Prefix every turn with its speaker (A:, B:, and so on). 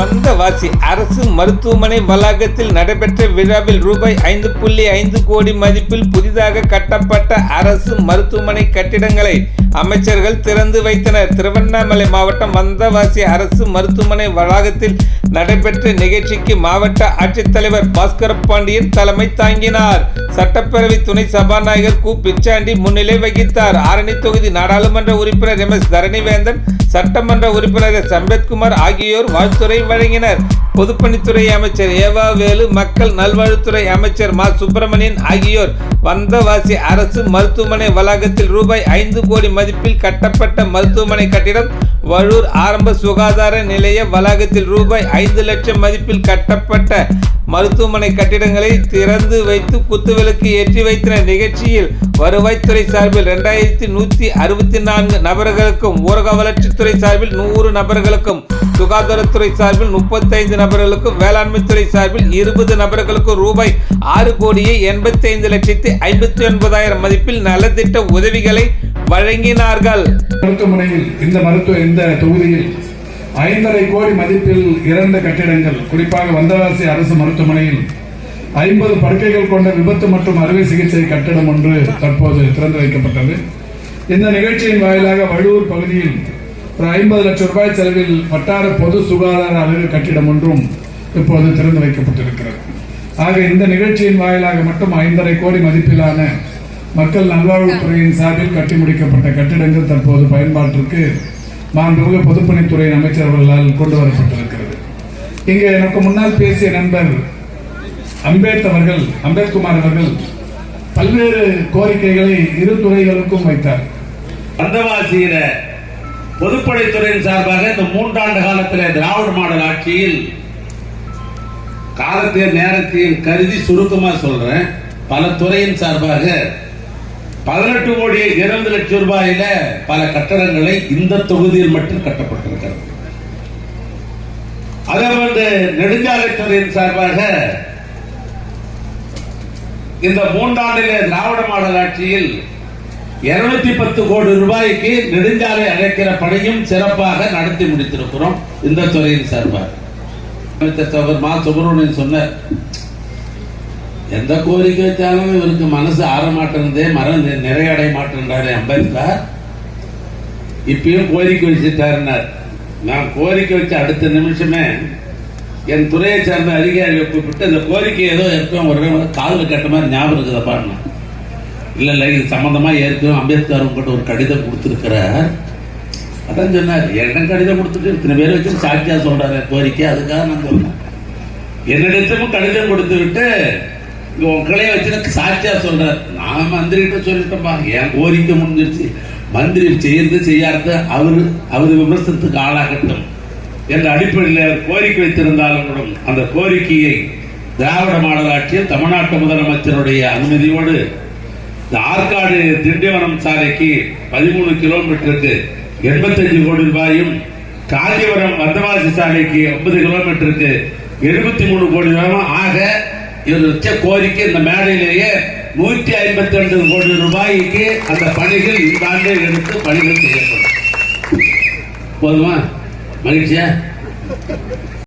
A: வந்தவாசி அரசு மருத்துவமனை வளாகத்தில் நடைபெற்ற விழாவில் ரூபாய் ஐந்து புள்ளி ஐந்து கோடி மதிப்பில் புதிதாக கட்டப்பட்ட அரசு மருத்துவமனை கட்டிடங்களை அமைச்சர்கள் திறந்து வைத்தனர். திருவண்ணாமலை மாவட்டம் வந்தவாசி அரசு மருத்துவமனை வளாகத்தில் நடைபெற்ற நிகழ்ச்சிக்கு மாவட்ட ஆட்சித்தலைவர் பாஸ்கர பாண்டியன் தலைமை தாங்கினார். சட்டப்பேரவை துணை சபாநாயகர் கு. பிச்சாண்டி முன்னிலை வகித்தார். ஆரணி தொகுதி நாடாளுமன்ற உறுப்பினர் எம். எஸ். தரணிவேந்தன் சட்டமன்ற உறுப்பினர் சம்பத்குமார் ஆகியோர் வாழ்த்துறை வழங்கினர். பொதுப்பணித்துறை அமைச்சர் ஏவா வேலு மக்கள் நல்வாழ்வுத்துறை அமைச்சர் மா. சுப்பிரமணியன் ஆகியோர் வந்தவாசி அரசு மருத்துவமனை வளாகத்தில் ரூபாய் ஐந்து கோடி மதிப்பில் கட்டப்பட்ட மருத்துவமனை கட்டிடம் வழூர் ஆரம்ப சுகாதார நிலைய வளாகத்தில் ரூபாய் ஐந்து லட்சம் மதிப்பில் கட்டப்பட்ட மருத்துவமனை கட்டிடங்களை திறந்து வைத்து குத்துவிளக்கு ஏற்றி வைத்த நிகழ்ச்சியில் வருவாய்த்துறை சார்பில் இரண்டாயிரத்தி நூற்றி அறுபத்தி நான்கு நபர்களுக்கும் ஊரக வளர்ச்சித்துறை சார்பில் நூறு நபர்களுக்கும் சுகாதாரத்துறை சார்பில் முப்பத்தைந்து நபர்களுக்கும் வேளாண்மைத்துறை சார்பில் இருபது நபர்களுக்கும் ரூபாய் ஆறு கோடியே எண்பத்தி ஐந்து லட்சத்தி ஐம்பத்தி ஒன்பதாயிரம் மதிப்பில் நலத்திட்ட உதவிகளை வழங்கினார்கள்.
B: மருத்துவமனையில் இந்த மருத்துவ இந்த தொகுதியில் ஐந்தரை கோடி மதிப்பில் இறந்த கட்டிடங்கள் குறிப்பாக வந்தவாசி அரசு மருத்துவமனையில் ஐம்பது படுக்கைகள் கொண்ட விபத்து மற்றும் அறுவை சிகிச்சை கட்டிடம் ஒன்று தற்போது திறந்து வைக்கப்பட்டது. இந்த நிகழ்ச்சியின் வாயிலாக வள்ளூர் பகுதியில் ஒரு ஐம்பது லட்சம் ரூபாய் செலவில் வட்டார பொது சுகாதார அலகு கட்டிடம் ஒன்றும் இப்போது திறந்து வைக்கப்பட்டிருக்கிறது. ஆக இந்த நிகழ்ச்சியின் வாயிலாக மட்டும் ஐந்தரை கோடி மதிப்பிலான மக்கள் நல்வாழ்வுத்துறையின் சார்பில் கட்டி முடிக்கப்பட்ட கட்டிடங்கள் தற்போது பயன்பாட்டிற்கு மாண்புமிகு பொதுப்பணித்துறை அமைச்சர் அவர்களால் கொண்டு வரப்பட்டிருக்கிறது. இங்கே எனக்கு முன்னால் பேசிய நண்பர் அம்பேத் அவர்கள் அம்பேத்குமார் அவர்கள் பல்வேறு கோரிக்கைகளை இரு துறைகளுக்கும் வைத்தார்.
C: வந்தவாசியில பொதுப்படைத்துறையின் சார்பாக இந்த மூன்றாண்டு காலத்தில் திராவிட மாடல் ஆட்சியில் காலத்தையும் நேரத்தையும் கருதி சுருக்கமா சொல்றேன். பல துறையின் சார்பாக பதினெட்டு கோடி இருபது லட்சம் ரூபாயில பல கட்டடங்களை இந்த தொகுதியில் மட்டும் கட்டப்பட்டிருக்கிறது. அதே வந்து நெடுஞ்சாலைத்துறையின் சார்பாக இந்த மூன்றாண்டிலே திராவிட மாடல் ஆட்சியில் இருநூத்தி பத்து கோடி ரூபாய்க்கு நெடுஞ்சாலை அழைக்கிற பணியும் சிறப்பாக நடத்தி முடித்திருக்கிறோம் இந்த துறையின் சார்பாக. அமைச்சர் மா சுப்பிரமணியன் சொன்னார் எந்த கோரிக்கை வச்சாலும் இவருக்கு மனசு ஆற மாட்டேன்தே மரம் நிறைய அடைய மாட்டேன்றாரு அம்பேத்கர். இப்பயும் கோரிக்கை வச்சுட்டாருனார் நான் கோரிக்கை வச்ச அடுத்த நிமிஷமே என் துறையை சார்ந்த அதிகாரியை கூப்பிட்டு அந்த கோரிக்கை ஏதோ இருக்கும் ஒரு காதில் கட்ட மாதிரி ஞாபகம் இருக்குதப்பான்னு இல்ல இல்ல இது சம்பந்தமா ஏற்கனவே அம்பேத்கர் உங்ககிட்ட ஒரு கடிதம் கொடுத்துருக்கிறார். அதான் சொன்னார் என்ன கடிதம் கொடுத்துட்டு இத்தனை பேர் வச்சு சாட்சியா சொல்றாரு கோரிக்கை அதுக்காக நான் சொன்னேன். என்னிடத்தும் கடிதம் கொடுத்து விட்டு உன் கிளைய வச்சு சாட்சியா சொல்றார். நான் மந்திரிகிட்ட சொல்லிட்டோம்பா என் கோரிக்கை முடிஞ்சிருச்சு? மந்திரி செய்யறது செய்யாத அவரு அவர் விமர்சனத்துக்கு ஆளாகட்டும். என்ற அடிப்படையில் கோரிக்கை வைத்திருந்தாலும் கூட அந்த கோரிக்கையை திராவிட மாடல் ஆட்சியில் தமிழ்நாட்டு முதலமைச்சருடைய அனுமதியோடு இந்த ஆற்காடு திண்டிவனம் சாலைக்கு பதிமூணு கிலோமீட்டருக்கு எண்பத்தஞ்சு கோடி ரூபாயும் காஞ்சிபுரம் வந்தவாசி சாலைக்கு ஐம்பது கிலோமீட்டருக்கு எழுபத்தி மூணு கோடி ரூபாயும் ஆக இவர் வச்ச கோரிக்கை இந்த மேடையிலேயே நூற்றி ஐம்பத்தி ரெண்டு கோடி ரூபாய்க்கு அந்த பணிகள் இந்த ஆண்டே எடுத்து பணிகள் செய்யப்படும். போதுமா? மகிழ்ச்சியா?